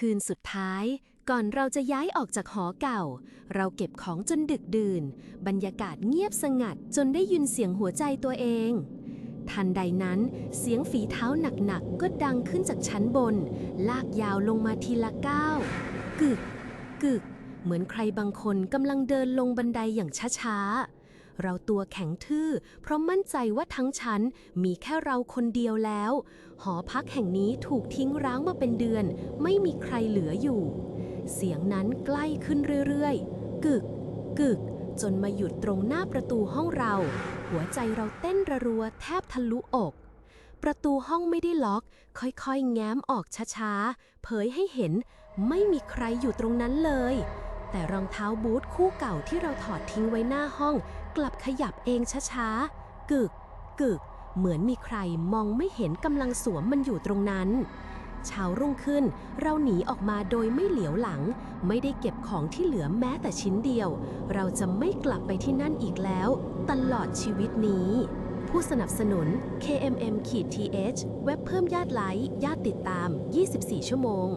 คืนสุดท้าย ก่อนเราจะย้ายออกจากหอเก่า เราเก็บของจนดึกดื่น บรรยากาศเงียบสงัดจนได้ยินเสียงหัวใจตัวเอง ทันใดนั้นเสียงฝีเท้าหนักๆ ก็ดังขึ้นจากชั้นบน ลากยาวลงมาทีละก้าวกึกกึก เหมือนใครบางคนกำลังเดินลงบันไดอย่างช้าๆ เราตัวแข็งทื่อ เพราะมั่นใจว่าทั้งชั้นมีแค่เราคนเดียวแล้ว หอพักแห่งนี้ถูกทิ้งร้างมาเป็นเดือน ไม่มีใครเหลืออยู่ เสียงนั้นใกล้ขึ้นเรื่อยๆ กึก กึก จนมาหยุดตรงหน้าประตูห้องเรา หัวใจเราเต้นระรัวแทบทะลุอก ประตูห้องไม่ได้ล็อก ค่อยๆ แง้มออกช้าๆ เผยให้เห็น ไม่มีใครอยู่ตรงนั้นเลย แต่รองเท้าบูทคู่เก่าที่เราถอดทิ้งไว้หน้าห้อง กลับขยับเองช้าๆ กึก กึก เหมือนมีใครมองไม่เห็นกำลังสวมมันอยู่ตรงนั้น เช้ารุ่งขึ้น เราหนีออกมาโดยไม่เหลียวหลัง ไม่ได้เก็บของที่เหลือแม้แต่ชิ้นเดียว เราจะไม่กลับไปที่นั่นอีกแล้ว ตลอดชีวิตนี้ ผู้สนับสนุน KMM-TH เว็บเพิ่มยอดไลค์ยอดติดตาม 24 ชั่วโมง